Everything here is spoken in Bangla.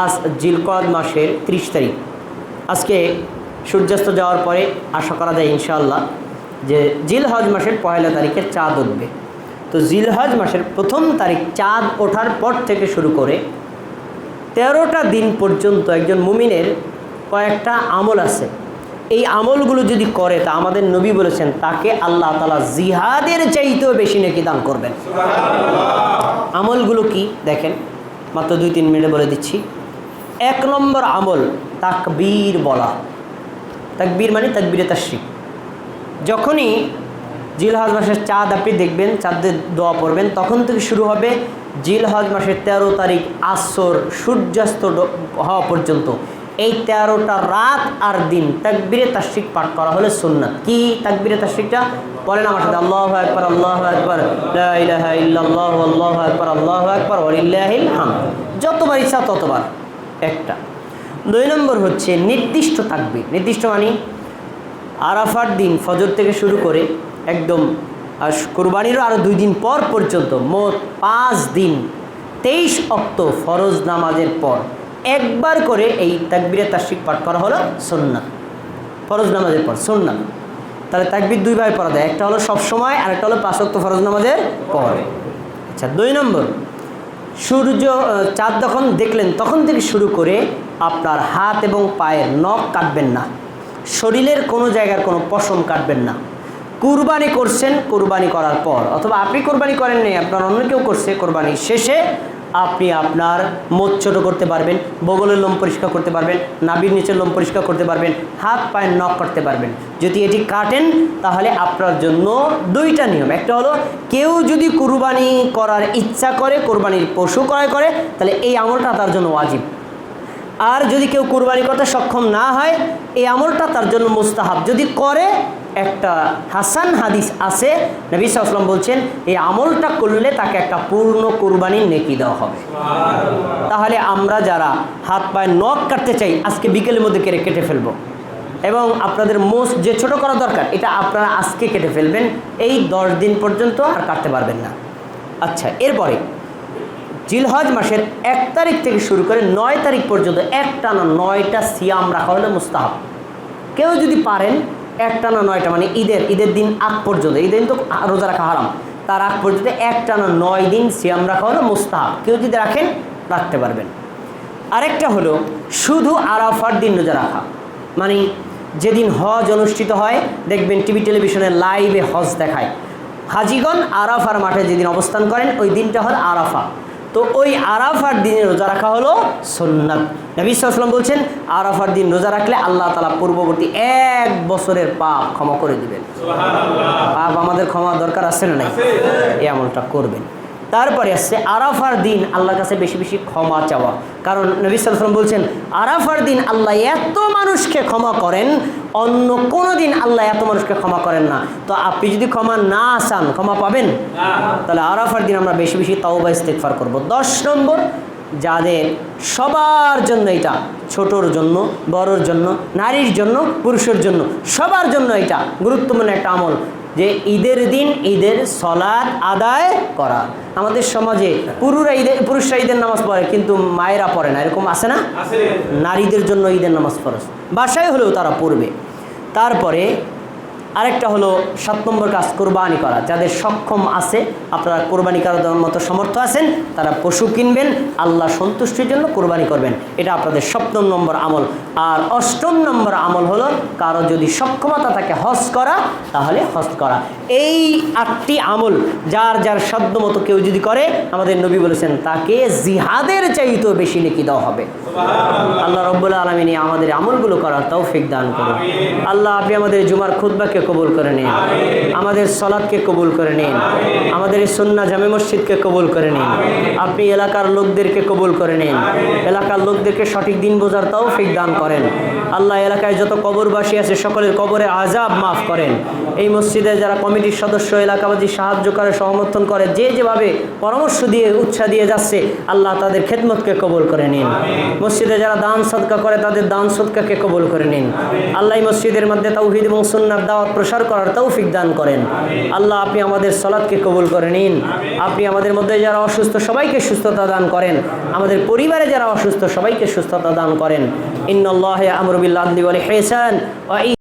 আজ জিলকদ মাসের ত্রিশ তারিখ। আজকে সূর্যাস্ত যাওয়ার পরে আশা করা যায় ইনশাআল্লাহ যে জিলহজ মাসের পয়লা তারিখে চাঁদ উঠবে। তো জিলহজ মাসের প্রথম তারিখ চাঁদ ওঠার পর থেকে শুরু করে তেরোটা দিন পর্যন্ত একজন মুমিনের কয়েকটা আমল আছে। এই আমলগুলো যদি করে তা আমাদের নবী বলেছেন তাকে আল্লাহ তালা জিহাদের চাইতেও বেশি নাকি দান করবেন। আমলগুলো কি? দেখেন মাত্র দুই তিন মিনিটে বলে দিচ্ছি। এক নম্বর আমল, তাকবীর বলা। তাকবীর মানে তাকবীরে তাশ্রিক। যখনই জিলহজ মাসের চাঁদ আপনি দেখবেন চাঁদের দোয়া পড়বেন, তখন থেকে শুরু হবে জিলহজ মাসের তেরো তারিখ আসর সূর্যাস্ত হওয়া পর্যন্ত। এই তেরোটা রাত আর দিন তাকবিরে তাশ্রিক পাঠ করা হলে সুন্নাত। কি তাকবিরে তাশ্রিকটা? বলেন আমার সাথে, আল্লাহ একবার আল্লাহ একবার ইল্লাল্লাহু, আল্লাহু আকবার, আল্লাহু ওয়ালিল্লাহিল হামদ। যতবার ইচ্ছা ততবার। একটা। দুই নম্বর হচ্ছে নির্দিষ্ট তাকবির। নির্দিষ্ট মানে আরাফার দিন ফজর থেকে শুরু করে একদম আর কোরবানিরও আরও দুই দিন পর পর্যন্ত মোট পাঁচ দিন তেইশ অক্ত ফরজ নামাজের পর একবার করে এই তাকবিরে তাস্বিক পাঠ করা হলো সন্ন্যাত ফরজ নামাজের পর সন্ন্যাত তাহলে তাকবির দুইভাবে পড়া যায়। একটা হলো সবসময় আর একটা হলো পাঁচ অক্ত ফরজ নামাজের পর। আচ্ছা দুই নম্বর। সূর্য চাঁদ যখন দেখলেন, তখন থেকে শুরু করে আপনার হাত এবং পায়ের নখ কাটবেন না। শরীরের কোনো জায়গার কোনো পশম কাটবেন না। কুরবানি করছেন, কুরবানি করার পর। অথবা আপনি কোরবানি করেননি, আপনার অন্য কেউ করছে, কোরবানি শেষে আপনি আপনার মোচ ছোট করতে পারবেন, বগলের লোম পরিষ্কার করতে পারবেন নাবির নিচের লোম পরিষ্কার করতে পারবেন, হাত পায়ে নখ করতে পারবেন। যদি এটি কাটেন, তাহলে আপনার জন্য দুইটা নিয়ম। একটা হলো, কেউ যদি কুরবানি করার ইচ্ছা করে, কোরবানির পশু ক্রয় করে, তাহলে এই আমলটা তার জন্য ওয়াজিব। আর যদি কেউ কুরবানি করতে সক্ষম না হয় এই আমলটা তার জন্য মুস্তাহাব। যদি করে একটা হাসান হাদিস আছে নবী সাল্লাম বলছেন এই আমলটা করলে তাকে একটা পূর্ণ কুরবানির নেকি দেওয়া হবে। তাহলে আমরা যারা হাত পায়ে নখ কাটতে চাই আজকে বিকেলের মধ্যে কেটে কেটে ফেলব। এবং আপনাদের মোষ যে ছোট করা দরকার এটা আপনারা আজকে কেটে ফেলবেন এই দশ দিন পর্যন্ত আর কাটতে পারবেন না। আচ্ছা এরপরে জিলহজ মাসের এক তারিখ থেকে শুরু করে নয় তারিখ পর্যন্ত একটানা নয়টা সিয়াম রাখা হলো মুস্তাহাব। কেউ যদি পারেন, একটানা নয়টা মানে ঈদের ঈদের দিন আগ পর্যন্ত ঈদের দিন তো রোজা রাখা হারাম। তার আগ পর্যন্ত একটানা নয় দিন সিয়াম রাখা হলো মুস্তাহাব। কেউ যদি রাখেন, রাখতে পারবেন। আরেকটা হলো শুধু আরাফার দিন রোজা রাখা। মানে যেদিন হজ অনুষ্ঠিত হয়, দেখবেন টিভি, টেলিভিশনে লাইভে হজ দেখায়। হাজিগণ আরাফার মাঠে যেদিন অবস্থান করেন, ওই দিনটা হল আরাফা। তো ওই আরাফার দিনে রোজা রাখা হলো সন্ন্যাত নবী সাল্লাম বলছেন আরাফার দিন রোজা রাখলে আল্লাহ তালা পূর্ববর্তী এক বছরের পাপ ক্ষমা করে দিবেন। পাপ আমাদের ক্ষমা দরকার আছে না নাই? এই আমলটা করবেন। তারপরে আসছে আরাফার দিন আল্লাহর কাছে বেশি বেশি ক্ষমা চাওয়া। কারণ নবী সাল্লাম বলছেন আরাফার দিন আল্লাহ এত মানুষকে ক্ষমা করেন অন্য কোনো দিন আল্লাহ এত মানুষকে ক্ষমা করেন না। তো আপনি যদি ক্ষমা না চান ক্ষমা পাবেন? তাহলে আরাফার দিন আমরা বেশি বেশি তাওবা ইস্তেকফার করব। দশ নম্বর যাদের সবার জন্য এটা ছোটর জন্য বড়র জন্য নারীর জন্য পুরুষের জন্য সবার জন্য এটা গুরুত্বপূর্ণ একটা আমল। যে ঈদের দিন ঈদের সলাদ আদায় করা। আমাদের সমাজে পুরুরা ঈদের পুরুষরা ঈদের নামাজ পড়ে কিন্তু মায়েরা পড়ে না এরকম আছে না? নারীদের জন্য ঈদের নামাজ পড়ে বাসায় হলেও তারা পড়বে। তারপরে আরেকটা হলো সাত নম্বর কাজ কোরবানি করা। যাদের সক্ষম আছে, আপনারা কোরবানি করার মতো সমর্থ আছেন, তারা পশু কিনবেন, আল্লাহ সন্তুষ্টির জন্য কোরবানি করবেন। এটা আপনাদের সপ্তম নম্বর আমল। আর অষ্টম নম্বর আমল হলো, কারও যদি সক্ষমতা থাকে হজ করা, তাহলে হজ করা। এই আটটি আমল যার যার সাধ্য মতো কেউ যদি করে, আমাদের নবী বলেছেন, তাকে জিহাদের চাইতেও বেশি নেকি দেওয়া হবে। আল্লাহ রব্বুল আলমিনী আমাদের আমলগুলো করার তৌফিক দান করুন। আল্লাহ আপনি আমাদের জুমার খুদ্বাকে কবুল করে নিন। আমাদের সলাদকে কবুল করে নিন। আমাদের এই সন্না জামে মসজিদকে কবুল করে নিন। আপনি এলাকার লোকদেরকে কবুল করে নিন। এলাকার লোকদেরকে সঠিক দিন বোঝার তৌফিক দান করেন। আল্লাহ এলাকায় যত কবরবাসী আছে সকলের কবরে আজাব মাফ করেন। এই মসজিদে যারা কমিটির সদস্য এলাকাবাসী সাহায্য করে সমর্থন করে যে যেভাবে পরামর্শ দিয়ে উৎসাহ দিয়ে যাচ্ছে আল্লাহ তাদের খেদমতকে কবুল করে নিন। মসজিদে যারা দান সদকা করে তাদের দান সদকাকে কবুল করে নিন। আল্লাহ মসজিদের মধ্যে তাওহিদ এবং সুন্নার দাওয়াত প্রসার করার তৌফিক দান করেন। আল্লাহ, আপনি আমাদের সলাদকে কবুল করে নিন। আপনি আমাদের মধ্যে যারা অসুস্থ, সবাইকে সুস্থতা দান করেন। আমাদের পরিবারে যারা অসুস্থ, সবাইকে সুস্থতা দান করেন। ইন্নআল্লাহ আমরুবিল্লাহ হেসান